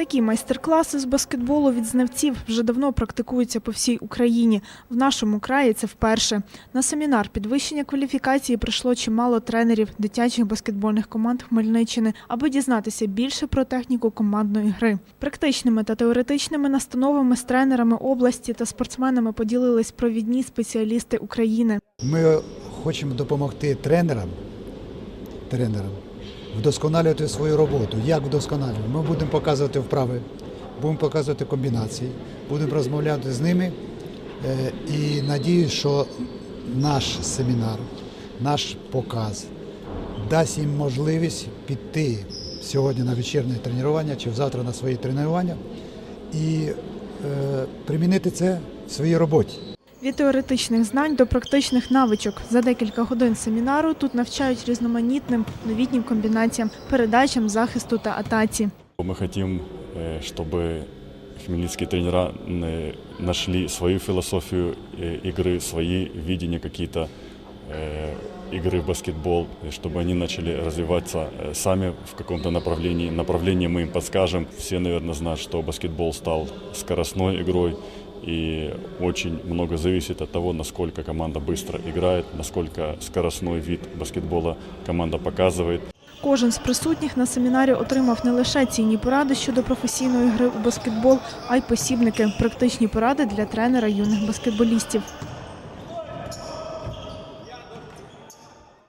Такі майстер-класи з баскетболу від знавців вже давно практикуються по всій Україні. В нашому краї це вперше. На семінар підвищення кваліфікації прийшло чимало тренерів дитячих баскетбольних команд Хмельниччини, аби дізнатися більше про техніку командної гри. Практичними та теоретичними настановами з тренерами області та спортсменами поділились провідні спеціалісти України. Ми хочемо допомогти тренерам, тренерам вдосконалювати свою роботу. Як вдосконалювати? Ми будемо показувати вправи, будемо показувати комбінації, будемо розмовляти з ними. Е, І надіюсь, що наш семінар, наш показ дасть їм можливість піти сьогодні на вечірнє тренування чи завтра на свої тренування і е, примінити це в своїй роботі. Від теоретичних знань до практичних навичок за декілька годин семінару тут навчають різноманітним новітнім комбінаціям, передачам, захисту та атаці. Мы хотим, э, чтобы хмельницкие тренера э, нашли свою философию э, игры, свои видения какие-то э, игры в баскетбол, и чтобы они начали развиваться э, сами в каком-то направлении. Направление мы им подскажем. Все, наверное, знают, что баскетбол стал скоростной игрой, и очень много зависит от того, насколько команда быстро играет, насколько скоростной вид баскетбола команда показывает. Кожен з присутніх на семінарі отримав не лише цінні поради щодо професійної гри у баскетбол, а й посібники, практичні поради для тренера юних баскетболістів.